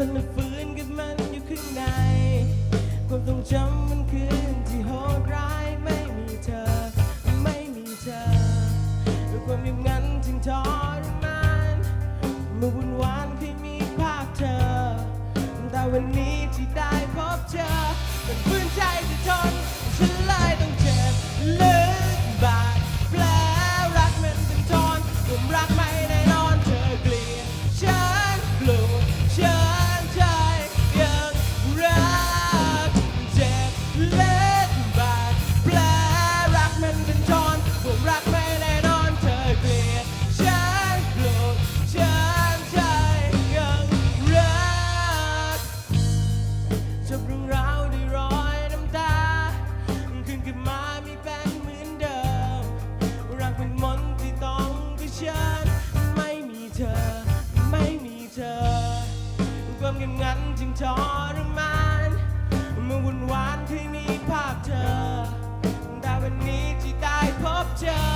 จนมันฟื้นกับมันอยู่ข้างใน ความทรงจำมันคืนที่โหดร้ายไม่มีเธอ ไม่มีเธอด้วยความอย่างนั้นจึงทอรมานเมื่อวันวานเคยมีภาพเธอ แต่วันนี้ที่ได้พบเธอ มันฝืนใจจะทน ลับมาไม่เป็นเหมือนเดิม รักเป็นมนที่ต้องเผชิญไม่มีเธอ ไม่มีเธอ ความเงียบงันจึงทรมานเมื่อวันวานที่มีภาพเธอแต่วันนี้ที่ได้พบเจอ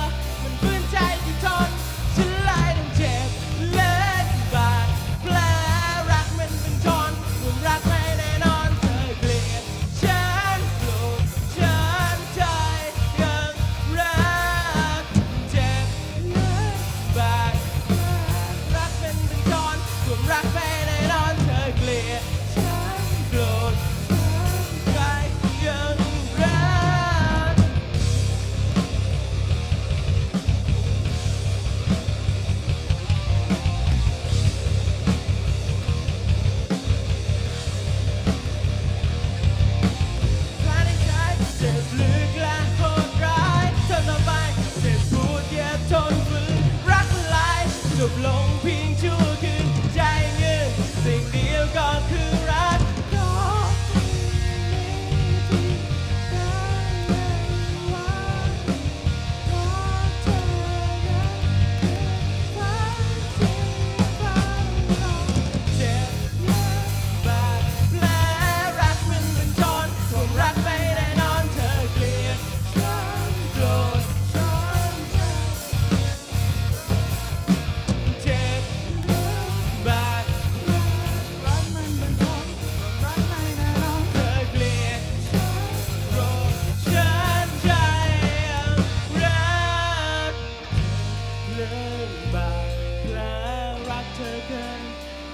te gueule,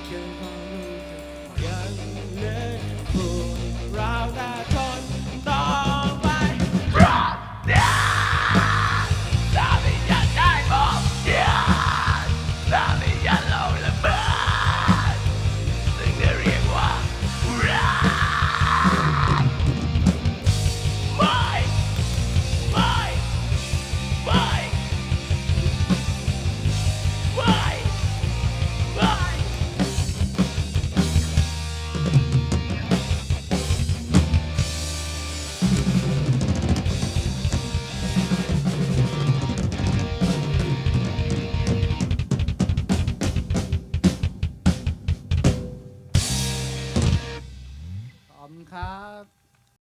devant nous.